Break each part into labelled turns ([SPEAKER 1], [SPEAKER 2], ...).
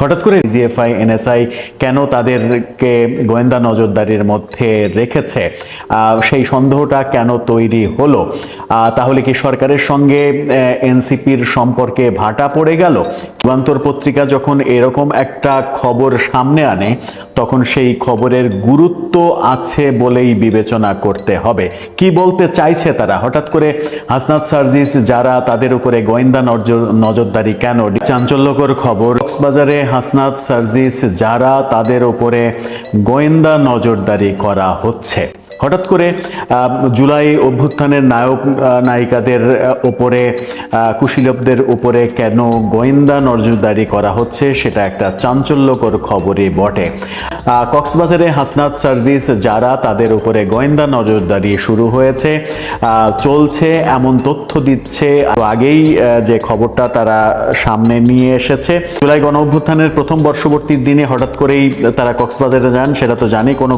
[SPEAKER 1] হঠাৎ করে GFI, NSI কেন তাদেরকে গোয়েন্দা নজরদারির মধ্যে রেখেছে? সেই সন্দেহটা কেন তৈরি হলো? তাহলে কি সরকারের সঙ্গে এনসিপির সম্পর্কে ভাটা পড়ে গেল? যুগান্তর পত্রিকা যখন এরকম একটা খবর সামনে আনে তখন সেই খবরের গুরুত্ব আছে বলেই বিবেচনা করতে হবে। কি বলতে চাইছে তারা? হঠাৎ করে হাসনাত সার্জিস, যারা তাদের উপরে গোয়েন্দা নজর- নজরদারি কেন? চাঞ্চল্যকর খবর, কক্সবাজারে হাসনাত সার্জিস, যারা তাদের উপরে গোয়েন্দা নজরদারি করা হচ্ছে। হঠাৎ করে জুলাই অভ্যুত্থানের নায়ক নায়িকাদের ওপরে কুশীলবদের উপরে কেন গোয়েন্দা নজরদারি করা হচ্ছে সেটা একটা চাঞ্চল্যকর খবরই বটে। কক্সবাজারে হাসনাত সার্জিস যারা তাদের উপরে গোয়েন্দা নজরদারি শুরু হয়েছে চলছে, এমন তথ্য দিচ্ছে। আগেই যে খবরটা তারা সামনে নিয়ে এসেছে। জুলাই গণ অভ্যুত্থানের প্রথম বর্ষবর্তীর দিনে হঠাৎ করেই তারা কক্সবাজারে যান, সেটা তো জানি, কোনো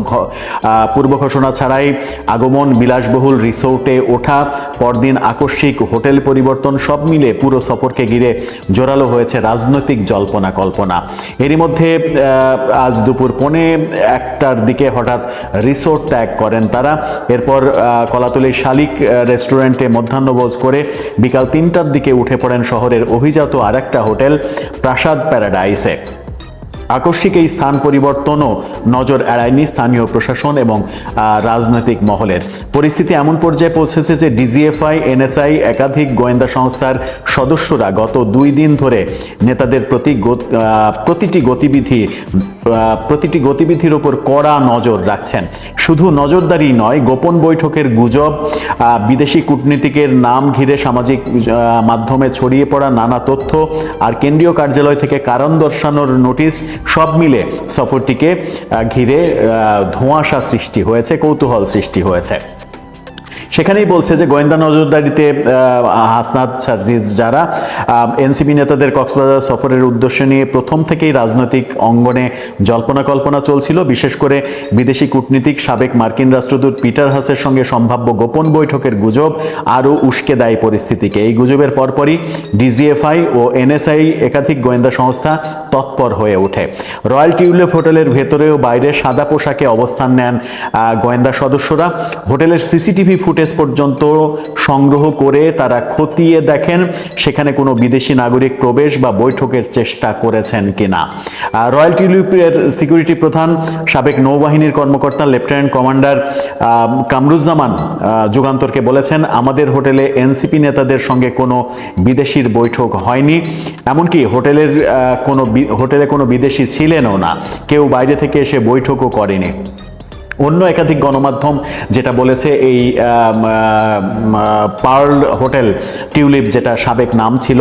[SPEAKER 1] পূর্ব ঘোষণা ছাড়াই আগমন বিলাসবহুল রিসোর্টে ওঠা পরদিন আকস্মিক হোটেল পরিবর্তন সব মিলে পুরো সফরকে ঘিরে জোরালো হয়েছে রাজনৈতিক জল্পনা কল্পনা। এরই মধ্যে আজ দুপুর পৌনে একটার দিকে হঠাৎ রিসোর্ট ত্যাগ করেন তারা। এরপর আহ, কলাতলির শালিক রেস্টুরেন্টে মধ্যাহ্নভোজ করে বিকাল তিনটার দিকে উঠে পড়েন শহরের অভিজাত আরেকটা হোটেল প্রাসাদ প্যারাডাইসে। আকস্মিক এই স্থান পরিবর্তনও নজর এড়ায়নি স্থানীয় প্রশাসন এবং রাজনৈতিক মহলের। পরিস্থিতি এমন পর্যায়ে পৌঁছেছে যে ডিজিএফআই, এনএসআই, একাধিক গোয়েন্দা সংস্থার সদস্যরা গত দুই দিন ধরে নেতাদের প্রতি প্রতিটি গতিবিধি প্রতিটি গতিবিধির ওপর কড়া নজর রাখছেন। শুধু নজরদারি নয়, গোপন বৈঠকের গুজব বিদেশি কূটনীতিকের নাম ঘিরে সামাজিক মাধ্যমে ছড়িয়ে পড়া নানা তথ্য আর কেন্দ্রীয় কার্যালয় থেকে কারণ দর্শানোর নোটিশ, সব মিলে সফরটিকে ঘিরে ধোঁয়াশা সৃষ্টি হয়েছে, কৌতূহল সৃষ্টি হয়েছে। সেখানেই বলছে যে গোয়েন্দা নজরদারিতে হাসনাত সার্জিজ যারা এনসিপি নেতাদের কক্সবাজার সফরের উদ্দেশ্য নিয়ে প্রথম থেকেই রাজনৈতিক অঙ্গনে জল্পনা কল্পনা চলছিল। বিশেষ করে বিদেশি কূটনীতিক সাবেক মার্কিন রাষ্ট্রদূত পিটার হাসের সঙ্গে সম্ভাব্য গোপন বৈঠকের গুজব আরও উস্কে দেয় পরিস্থিতিকে। এই গুজবের পরপরই ডিজিএফআই ও এনএসআই একাধিক গোয়েন্দা সংস্থা তৎপর হয়ে ওঠে। রয়্যাল টিউলিপ হোটেলের ভেতরে ও বাইরে সাদা পোশাকে অবস্থান নেন গোয়েন্দা সদস্যরা। হোটেলের সিসিটিভি ফুটেজ পর্যন্ত সংগ্রহ করে তারা খতিয়ে দেখেন সেখানে কোনো বিদেশি নাগরিক প্রবেশ বা বৈঠকের চেষ্টা করেছেন কিনা। রয়্যাল টিউলিপের সিকিউরিটি প্রধান সাবেক নৌবাহিনীর কর্মকর্তা, লেফটেন্যান্ট কমান্ডার কামরুজ্জামান যুগান্তরকে বলেছেন, আমাদের হোটেলে এনসিপি নেতাদের সঙ্গে কোনো বিদেশির বৈঠক হয়নি। এমনকি হোটেলের কোনো হোটেলে কোনো বিদেশি ছিলেনও না। কেউ বাইরে থেকে এসে বৈঠকও করেনি। অন্য একাধিক গণমাধ্যম যেটা বলেছে এই পার্ল হোটেল, টিউলিপ যেটা সাবেক নাম ছিল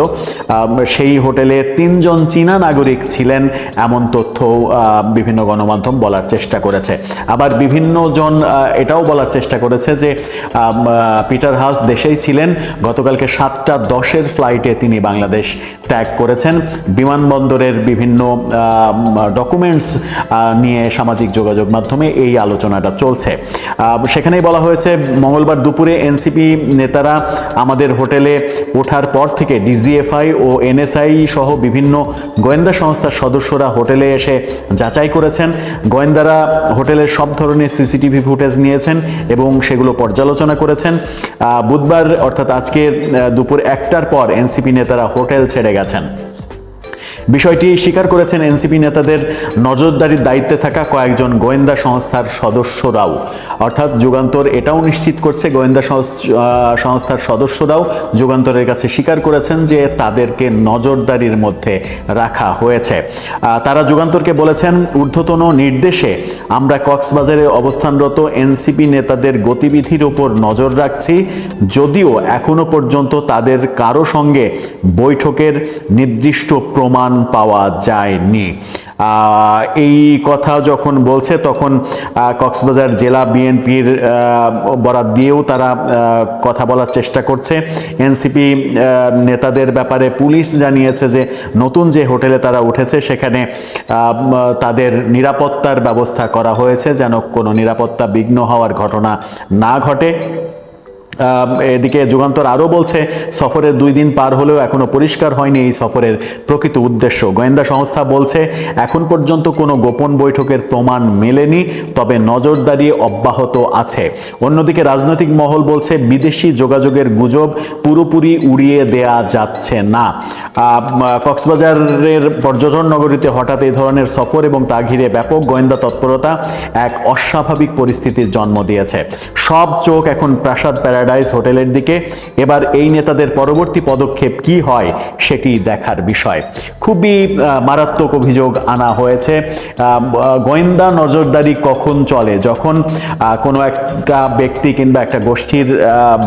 [SPEAKER 1] সেই হোটেলে তিনজন চীনা নাগরিক ছিলেন এমন তথ্য বিভিন্ন গণমাধ্যম বলার চেষ্টা করেছে। আবার বিভিন্ন জন এটাও বলার চেষ্টা করেছে যে পিটার হাউস দেশেই ছিলেন, গতকালকে সাতটা দশের ফ্লাইটে তিনি বাংলাদেশ ত্যাগ করেছেন। বিমানবন্দরের বিভিন্ন ডকুমেন্টস নিয়ে সামাজিক যোগাযোগ মাধ্যমে এই আলোচনাটা চলছে। সেখানেই বলা হয়েছে, মঙ্গলবার দুপুরে এনসিপি নেতারা আমাদের হোটেলে ওঠার পর থেকে ডিজিএফআই ও এনএসআই সহ বিভিন্ন গোয়েন্দা সংস্থার সদস্যরা হোটেলে এসে যাচাই করেছেন। গোয়েন্দারা হোটেলের সব ধরনের সিসিটিভি ফুটেজ নিয়েছেন এবং সেগুলো পর্যালোচনা করেছেন। বুধবার, অর্থাৎ আজকে দুপুর একটার পর এনসিপি নেতারা হোটেল ছেড়ে গেছেন। বিষয়টি স্বীকার করেছেন এনসিপি নেতাদের নজরদারির দায়িত্বে থাকা কয়েকজন গোয়েন্দা সংস্থার সদস্যরাও। অর্থাৎ যুগান্তর এটাও নিশ্চিত করছে, গোয়েন্দা সংস- সংস্থার সদস্যরাও যুগান্তরের কাছে স্বীকার করেছেন যে তাদেরকে নজরদারির মধ্যে রাখা হয়েছে। তারা যুগান্তরকে বলেছেন, ঊর্ধ্বতন নির্দেশে আমরা কক্সবাজারে অবস্থানরত এনসিপি নেতাদের গতিবিধির ওপর নজর রাখছি। যদিও এখনও পর্যন্ত তাদের কারও সঙ্গে বৈঠকের নির্দিষ্ট প্রমাণ পাওয়া যায়নি। এই কথা যখন বলছে, তখন কক্সবাজার জেলা বিএনপির বরাদ দিয়েও তারা কথা বলার চেষ্টা করছে। এনসিপি নেতাদের ব্যাপারে পুলিশ জানিয়েছে যে, নতুন যে হোটেলে তারা উঠেছে, সেখানে তাদের নিরাপত্তার ব্যবস্থা করা হয়েছে, যেন কোনো নিরাপত্তা বিঘ্ন হওয়ার ঘটনা না ঘটে। এদিকে যুগান্তর আরও বলছে, সফরের দুই দিন পার হলেও এখনও পরিষ্কার হয়নি এই সফরের প্রকৃত উদ্দেশ্য। গোয়েন্দা সংস্থা বলছে, এখন পর্যন্ত কোনো গোপন বৈঠকের প্রমাণ মেলেনি, তবে নজরদারি অব্যাহত আছে। অন্যদিকে রাজনৈতিক মহল বলছে, বিদেশি যোগাযোগের গুজব পুরোপুরি উড়িয়ে দেয়া যাচ্ছে না। কক্সবাজারের পর্যটন নগরীতে হঠাৎ এই ধরনের সফর এবং তা ঘিরে ব্যাপক গোয়েন্দা তৎপরতা এক অস্বাভাবিক পরিস্থিতির জন্ম দিয়েছে। সব চোখ এখন প্রাসাদ প্যারাডাইস হোটেলের দিকে। এবার এই নেতাদের পরবর্তী পদক্ষেপ কি হয় সেটি দেখার বিষয়। খুবই মারাত্মক অভিযোগ আনা হয়েছে। গোয়েন্দা নজরদারি কখন চলে? যখন কোনো একটা ব্যক্তি কিংবা একটা গোষ্ঠীর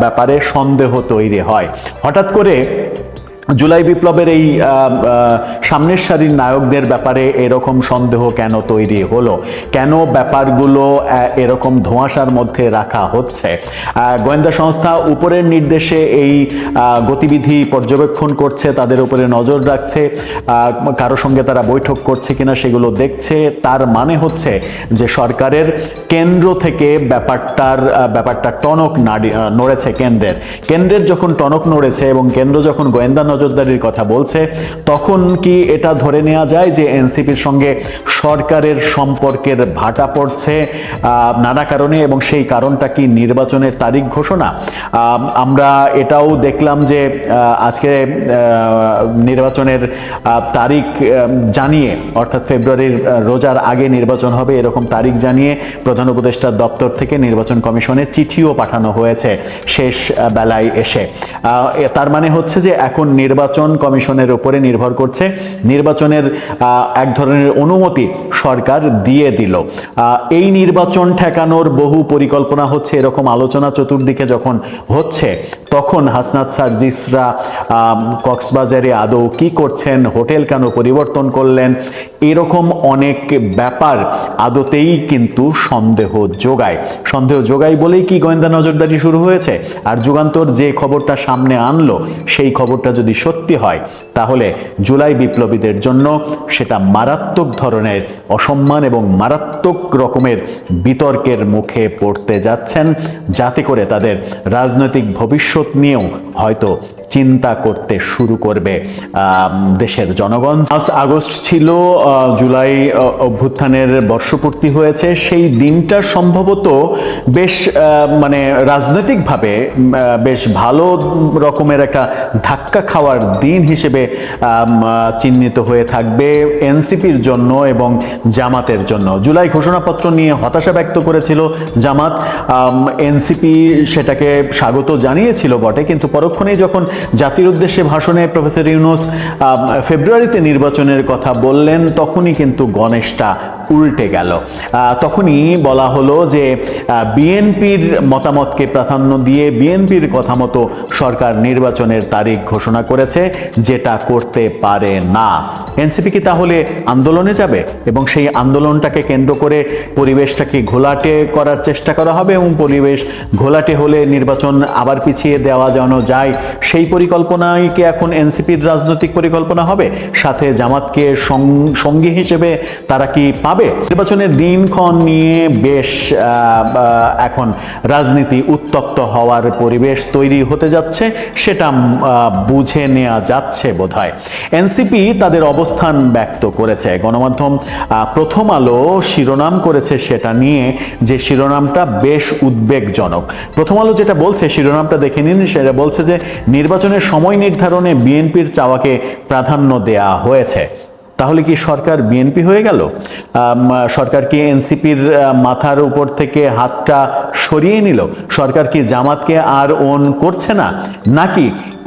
[SPEAKER 1] ব্যাপারে সন্দেহ তৈরি হয়। হঠাৎ করে জুলাই বিপ্লবের এই সামনের সারির নায়কদের ব্যাপারে এরকম সন্দেহ কেন তৈরি হলো? কেন ব্যাপারগুলো এরকম ধোঁয়াশার মধ্যে রাখা হচ্ছে? গোয়েন্দা সংস্থা উপরের নির্দেশে এই গতিবিধি পর্যবেক্ষণ করছে, তাদের উপরে নজর রাখছে কারও সঙ্গে তারা বৈঠক করছে কিনা সেগুলো দেখছে। তার মানে হচ্ছে যে সরকারের কেন্দ্র থেকে ব্যাপারটার ব্যাপারটা টনক নাড়ি নড়েছে কেন্দ্রের। কেন্দ্রের যখন টনক নড়েছে এবং কেন্দ্র যখন গোয়েন্দা নজরদারির কথা বলছে। তখন কি এটা ধরে নেওয়া যায় যে এনসিপির সঙ্গে সরকারের সম্পর্কের ভাটা পড়ছে নানা কারণে এবং সেই কারণটা কি নির্বাচনের তারিখ ঘোষণা? আমরা এটাও দেখলাম যে আজকে নির্বাচনের তারিখ জানিয়ে, অর্থাৎ ফেব্রুয়ারির রোজার আগে নির্বাচন হবে এরকম তারিখ জানিয়ে প্রধান উপদেষ্টার দপ্তর থেকে নির্বাচন কমিশনে চিঠিও পাঠানো হয়েছে শেষ বেলায় এসে। তার মানে হচ্ছে যে এখন নির্বাচন কমিশনের উপরে নির্ভর করছে। নির্বাচনের এক ধরনের অনুমতি সরকার দিয়ে দিল। এই নির্বাচন ঠেকানোর বহু পরিকল্পনা হচ্ছে, এরকম আলোচনা চতুর্দিকে যখন হচ্ছে তখন হাসনাত সার্জিসরা কক্সবাজারে আদৌ কি করছেন, হোটেল কেন পরিবর্তন করলেন, এরকম অনেক ব্যাপার আদতেই কিন্তু সন্দেহ যোগায়। সন্দেহ যোগায় বলেই কি গোয়েন্দা নজরদারি শুরু হয়েছে? আর যুগান্তর যে খবরটা সামনে আনলো, সেই খবরটা যদি সত্যি হয়, তাহলে জুলাই বিপ্লবীদের জন্য সেটা মারাত্মক ধরনের অসম্মান এবং মারাত্মক রকমের বিতর্কের মুখে পড়তে যাচ্ছেন, যাতে করে তাদের রাজনৈতিক ভবিষ্যৎ নিয়েও হয়তো চিন্তা করতে শুরু করবে দেশের জনগণ। পাঁচ আগস্ট ছিল জুলাই অভ্যুত্থানের বর্ষপূর্তি হয়েছে। সেই দিনটা সম্ভবত বেশ মানে রাজনৈতিকভাবে বেশ ভালো রকমের একটা ধাক্কা খাওয়ার দিন হিসেবে চিহ্নিত হয়ে থাকবে এনসিপির জন্য এবং জামাতের জন্য। জুলাই ঘোষণাপত্র নিয়ে হতাশা ব্যক্ত করেছিল জামাত। এনসিপি সেটাকে স্বাগত জানিয়েছিল বটে, কিন্তু পরক্ষণেই যখন জাতির উদ্দেশ্যে ভাষণে প্রফেসর ইউনুস ফেব্রুয়ারিতে নির্বাচনের কথা বললেন তখনই কিন্তু গণেশটা উল্টে গেল। তখনই বলা হলো যে বিএনপির মতামতকে প্রাধান্য দিয়ে বিএনপির কথা মতো সরকার নির্বাচনের তারিখ ঘোষণা করেছে, যেটা করতে পারে না। এনসিপি কি তাহলে আন্দোলনে যাবে এবং সেই আন্দোলনটাকে কেন্দ্র করে পরিবেশটাকে ঘোলাটে করার চেষ্টা করা হবে এবং পরিবেশ ঘোলাটে হলে নির্বাচন আবার পিছিয়ে দেওয়া যেন যায়? সেই পরিকল্পনাই কি এখন এনসিপির রাজনৈতিক পরিকল্পনা হবে? সাথে জামাতকে সঙ্গী হিসেবে তারা কি পাবে? নির্বাচনের দিনক্ষণ নিয়ে বেশ এখন রাজনীতি উত্তপ্ত হওয়ার পরিবেশ তৈরি হতে যাচ্ছে, সেটা বুঝে নেওয়া যাচ্ছে বোধহয়। এনসিপি তাদের অবস্থান ব্যক্ত করেছে। গণমাধ্যম প্রথম আলো শিরোনাম করেছে সেটা নিয়ে যে শিরোনামটা বেশ উদ্বেগজনক। প্রথম আলো যেটা বলছে, শিরোনামটা দেখে নিন, সেটা বলছে যে, নির্বাচনের সময় নির্ধারণে বিএনপির চাওয়াকে প্রাধান্য দেয়া হয়েছে। তাহলে কি সরকার বিএনপি হয়ে গেল? সরকার কি এনসিপির মাথার উপর থেকে হাতটা সরিয়ে নিল? সরকার কি জামাতকে আর ওন করছে না? নাকি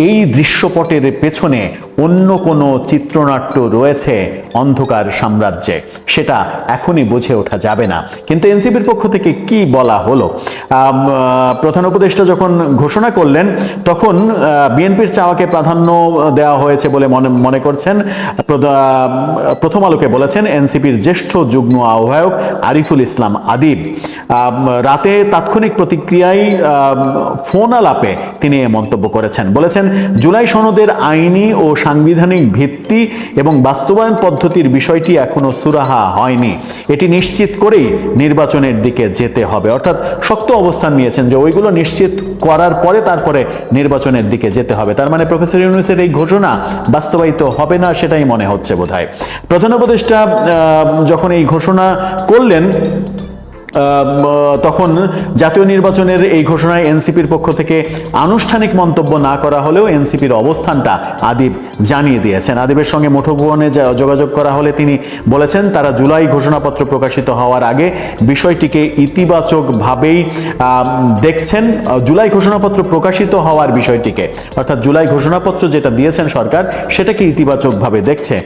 [SPEAKER 1] এই দৃশ্যপটের পেছনে অন্য কোনো চিত্রনাট্য রয়েছে অন্ধকার সাম্রাজ্যে? সেটা এখনই বুঝে ওঠা যাবে না। কিন্তু এনসিপির পক্ষ থেকে কি বলা হলো? প্রধান উপদেষ্টা যখন ঘোষণা করলেন, তখন বিএনপির চাওয়াকে প্রাধান্য দেওয়া হয়েছে বলে মনে মনে করছেন প্রথম আলোকে বলেছেন এনসিপির জ্যেষ্ঠ যুগ্ম আহ্বায়ক আরিফুল ইসলাম আদিব। রাতে তাৎক্ষণিক প্রতিক্রিয়ায় ফোন আলাপে তিনি এ মন্তব্য করেছেন। বলেছেন, জুলাই সনদের আইনি ও সাংবিধানিক ভিত্তি এবং বাস্তবায়ন পদ্ধতির বিষয়টি এখনও সুরাহা হয়নি। এটি নিশ্চিত করেই নির্বাচনের দিকে যেতে হবে। অর্থাৎ শক্ত অবস্থান নিয়েছেন যে ওইগুলো নিশ্চিত করার পরে তারপরে নির্বাচনের দিকে যেতে হবে। তার মানে প্রফেসর ইউনুসের এই ঘোষণা বাস্তবায়িত হবে না, সেটাই মনে হচ্ছে বোধহয়। প্রধান উপদেষ্টা যখন এই ঘোষণা করলেন তখন জাতীয় নির্বাচনের এই ঘোষণায় এনসিপির পক্ষ থেকে আনুষ্ঠানিক মন্তব্য না করা হলেও এনসিপির অবস্থানটা আদিব জানিয়ে দিয়েছেন। আদিবের সঙ্গে মুঠোভবনে যোগাযোগ করা হলে তিনি বলেছেন, তারা জুলাই ঘোষণাপত্র প্রকাশিত হওয়ার আগে বিষয়টিকে ইতিবাচকভাবেই দেখছেন জুলাই ঘোষণাপত্র প্রকাশিত হওয়ার বিষয়টিকে। অর্থাৎ জুলাই ঘোষণাপত্র যেটা দিয়েছেন সরকার, সেটাকে ইতিবাচকভাবে দেখছে।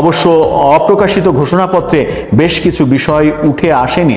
[SPEAKER 1] অবশ্য অপ্রকাশিত ঘোষণাপত্রে বেশ কিছু বিষয় উঠে আসেনি।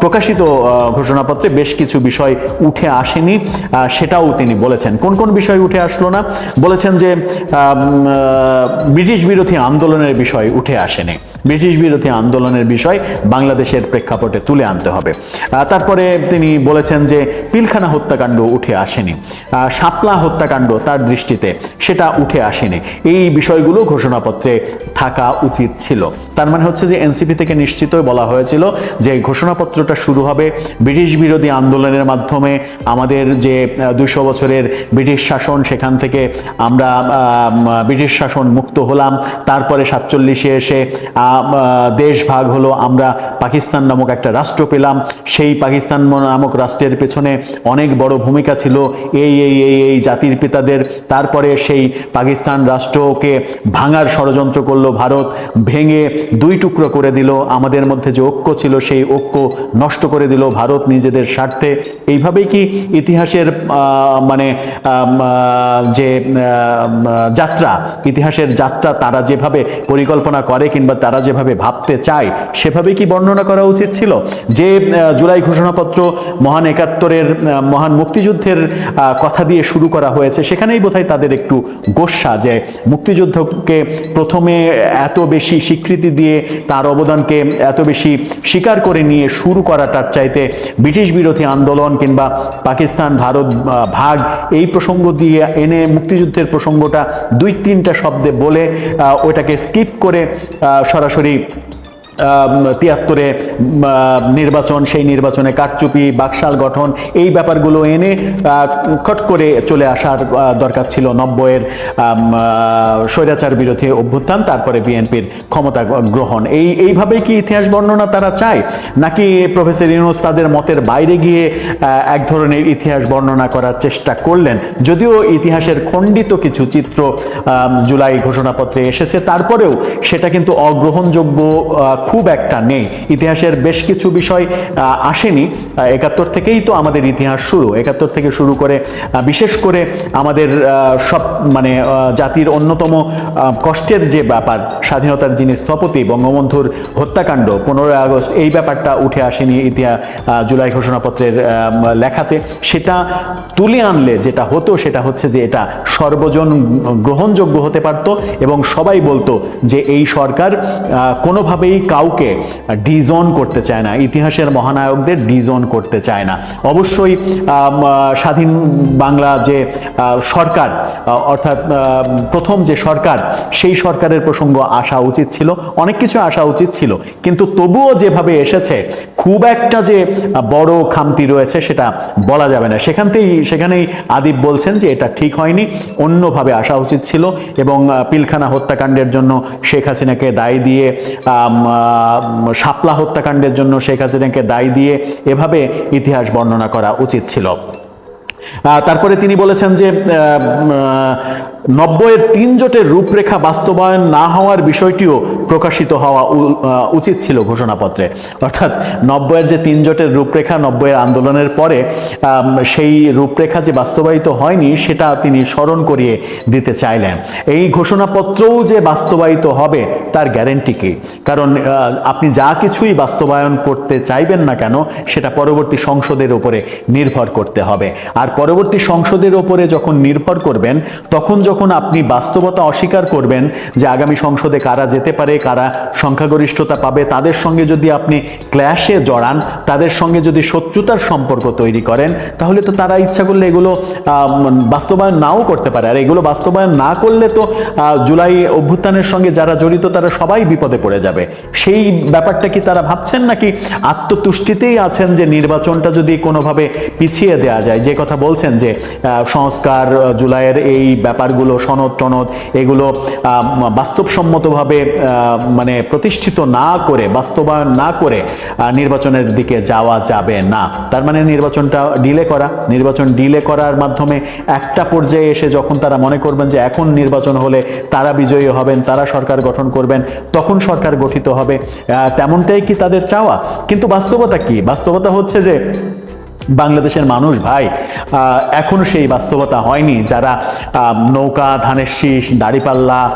[SPEAKER 1] প্রকাশিত ঘোষণাপত্রে বেশ কিছু বিষয় উঠে আসেনি। সেটাও তিনি বলেছেন। কোন কোন বিষয় উঠে আসলো না? বলেছেন যে ব্রিটিশ বিরোধী আন্দোলনের বিষয় উঠে আসেনি। ব্রিটিশ বিরোধী আন্দোলনের বিষয় বাংলাদেশের প্রেক্ষাপটে তুলে আনতে হবে। তারপরে তিনি বলেছেন যে, পিলখানা হত্যাকাণ্ড উঠে আসেনি। শাপলা হত্যাকাণ্ড তার দৃষ্টিতে সেটা উঠে আসেনি। এই বিষয়গুলো ঘোষণাপত্রে থাকা উচিত ছিল। তার মানে হচ্ছে যে, এনসিপি থেকে নিশ্চিতই বলা হয়েছিল যে এই ঘোষণাপত্রটা শুরু হবে ব্রিটিশ বিরোধী আন্দোলনের মাধ্যমে। আমাদের যে দুইশো বছরের ব্রিটিশ শাসন, সেখান থেকে আমরা ব্রিটিশ শাসন মুক্ত হলাম। তারপরে সাতচল্লিশে এসে দেশ ভাগ হলো। আমরা পাকিস্তান নামক একটা রাষ্ট্র পেলাম। সেই পাকিস্তান নামক রাষ্ট্রের পেছনে অনেক বড় ভূমিকা ছিল। এই এই এই এই জাতির পিতাদের। তারপরে সেই পাকিস্তান রাষ্ট্রকে ভাঙার ষড়যন্ত্র করল ভারত। ভেঙে দুই টুকরো করে দিল। আমাদের মধ্যে যে ঐক্য ছিল, সেই ঐক্য নষ্ট করে দিল ভারত নিজেদের স্বার্থে। এইভাবেই কি ইতিহাসের মানে যে যাত্রা, ইতিহাসের যাত্রা তারা যেভাবে পরিকল্পনা করে কিংবা তারা যেভাবে ভাবতে চায় সেভাবে কি বর্ণনা করা উচিত ছিল? যে জুলাই ঘোষণাপত্র মহান একাত্তরের মহান মুক্তিযুদ্ধের কথা দিয়ে শুরু করা হয়েছে, সেখানেই বোধহয় তাদের একটু গোস্বা যে, মুক্তিযুদ্ধকে প্রথমে এত বেশি স্বীকৃতি দিয়ে তার অবদানকে এত বেশি স্বীকার করে নিয়ে শুরু করাটার চাইতে ব্রিটিশ বিরোধী আন্দোলন কিংবা পাকিস্তান, ভারত ভাগ, এই প্রসঙ্গ দিয়ে এনে মুক্তিযুদ্ধের প্রসঙ্গটা দুই তিনটা শব্দে বলে ওটাকে স্কিপ করে সরাসরি তিয়াত্তরে নির্বাচন, সেই নির্বাচনে কারচুপি, বাকশাল গঠন, এই ব্যাপারগুলো এনে খট করে চলে আসার দরকার ছিল নব্বইয়ের স্বৈরাচার বিরোধী অভ্যুত্থান, তারপরে বিএনপির ক্ষমতা গ্রহণ। এই, এইভাবেই কি ইতিহাস বর্ণনা তারা চায়? নাকি প্রফেসর ইউনুস তাদের মতের বাইরে গিয়ে এক ধরনের ইতিহাস বর্ণনা করার চেষ্টা করলেন? যদিও ইতিহাসের খণ্ডিত কিছু চিত্র জুলাই ঘোষণাপত্রে এসেছে, তারপরেও সেটা কিন্তু অগ্রহণযোগ্য খুব একটা নেই। ইতিহাসের বেশ কিছু বিষয় আসেনি। একাত্তর থেকেই তো আমাদের ইতিহাস শুরু। একাত্তর থেকে শুরু করে বিশেষ করে আমাদের সব মানে জাতির অন্যতম কষ্টের যে ব্যাপার, স্বাধীনতার যিনি স্থপতি বঙ্গবন্ধুর হত্যাকাণ্ড, পনেরোই আগস্ট এই ব্যাপারটা উঠে আসেনি ইতিহাস জুলাই ঘোষণাপত্রের লেখাতে। সেটা তুলে আনলে যেটা হতো, সেটা হচ্ছে যে এটা সর্বজন গ্রহণযোগ্য হতে পারত এবং সবাই বলতো যে এই সরকার কোনোভাবেই কাউকে ডিজন করতে চায় না, ইতিহাসের মহানায়কদের ডিজন করতে চায় না। অবশ্যই স্বাধীন বাংলা যে সরকার অর্থাৎ প্রথম যে সরকার, সেই সরকারের প্রসঙ্গ আসা উচিত ছিল, অনেক কিছু আসা উচিত ছিল। কিন্তু তবুও যেভাবে এসেছে, খুব একটা যে বড় খামতি রয়েছে সেটা বলা যাবে না। সেখানতেই, সেখানেই আদিব বলছেন যে এটা ঠিক হয়নি, অন্যভাবে আসা উচিত ছিল এবং পিলখানা হত্যাকাণ্ডের জন্য শেখ হাসিনাকে দায়ী দিয়ে শাপলা হত্যাকাণ্ডের জন্য শেখ হাসিনাকে দায়ী দিয়ে এভাবে ইতিহাস বর্ণনা করা উচিত ছিল। তারপরে তিনি বলেছেন যে নব্বইয়ের তিন জোটের রূপরেখা বাস্তবায়ন না হওয়ার বিষয়টিও প্রকাশিত হওয়া উচিত ছিল ঘোষণাপত্রে। অর্থাৎ নব্বইয়ের যে তিন জোটের রূপরেখা নব্বইয়ের আন্দোলনের পরে সেই রূপরেখা যে বাস্তবায়িত হয়নি, সেটা তিনি স্মরণ করিয়ে দিতে চাইলেন। এই ঘোষণাপত্রও যে বাস্তবায়িত হবে, তার গ্যারেন্টি কি? কারণ আপনি যা কিছুই বাস্তবায়ন করতে চাইবেন না কেন, সেটা পরবর্তী সংসদের উপরে নির্ভর করতে হবে। আর পরবর্তী সংসদের উপরে যখন নির্ভর করবেন, তখন যখন যখন আপনি বাস্তবতা অস্বীকার করবেন যে আগামী সংসদে কারা যেতে পারে, কারা সংখ্যাগরিষ্ঠতা পাবে, তাদের সঙ্গে যদি আপনি ক্ল্যাশে জড়ান, তাদের সঙ্গে যদি শত্রুতার সম্পর্ক তৈরি করেন, তাহলে তো তারা ইচ্ছা করলে এগুলো বাস্তবায়ন নাও করতে পারে। আর এগুলো বাস্তবায়ন না করলে তো জুলাই অভ্যুত্থানের সঙ্গে যারা জড়িত, তারা সবাই বিপদে পড়ে যাবে। সেই ব্যাপারটা কি তারা ভাবছেন নাকি আত্মতুষ্টিতেই আছেন যে নির্বাচনটা যদি কোনোভাবে পিছিয়ে দেওয়া যায়? যে কথা বলছেন যে সংস্কার জুলাইয়ের এই ব্যাপারগুলো সনদ টনদ, এগুলো বাস্তবসম্মতভাবে মানে প্রতিষ্ঠিত না করে, বাস্তবায়ন না করে নির্বাচনের দিকে যাওয়া যাবে না। তার মানে নির্বাচনটা ডিলে করা, নির্বাচন ডিলে করার মাধ্যমে একটা পর্যায়ে এসে যখন তারা মনে করবেন যে এখন নির্বাচন হলে তারা বিজয়ী হবেন, তারা সরকার গঠন করবেন, তখন সরকার গঠিত হবে তেমনটাই কি তাদের চাওয়া? কিন্তু বাস্তবতা কি? বাস্তবতা হচ্ছে যে বাংলাদেশের মানুষ ভাই আহ, এখনও সেই বাস্তবতা হয়নি যারা নৌকা ধানের শীষ দাড়িপাল্লা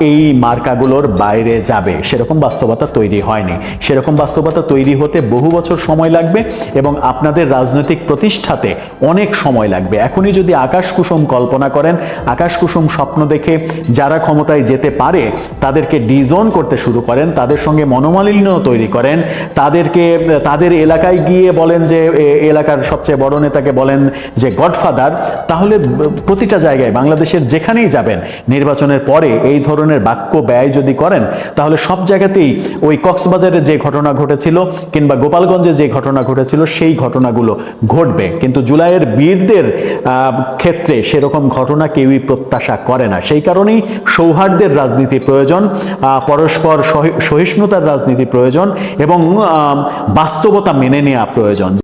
[SPEAKER 1] এই মার্কাগুলোর বাইরে যাবে। সেরকম বাস্তবতা তৈরি হয়নি। সেরকম বাস্তবতা তৈরি হতে বহু বছর সময় লাগবে এবং আপনাদের রাজনৈতিক প্রতিষ্ঠাতে অনেক সময় লাগবে। এখনই যদি আকাশ কুসুম কল্পনা করেন আকাশ কুসুম স্বপ্ন দেখে যারা ক্ষমতায় যেতে পারে তাদেরকে ডিজোন করতে শুরু করেন তাদের সঙ্গে মনোমালিন্য তৈরি করেন তাদেরকে তাদের এলাকায় গিয়ে বলেন যে এলাকার সবচেয়ে বড় নেতাকে বলেন যে গডফাদার, তাহলে প্রতিটা জায়গায় বাংলাদেশের যেখানেই যাবেন, নির্বাচনের পরে এই ধরনের বাক্য ব্যয় যদি করেন, তাহলে সব জায়গাতেই ওই কক্সবাজারে যে ঘটনা ঘটেছিল কিংবা গোপালগঞ্জে যে ঘটনা ঘটেছিল, সেই ঘটনাগুলো ঘটবে। কিন্তু জুলাইয়ের বীরদের ক্ষেত্রে সেরকম ঘটনা কেউই প্রত্যাশা করে না। সেই কারণেই সৌহার্দ্যের রাজনীতি প্রয়োজন পরস্পর সহি- সহিষ্ণুতার রাজনীতি প্রয়োজন এবং বাস্তবতা মেনে নেওয়া প্রয়োজন।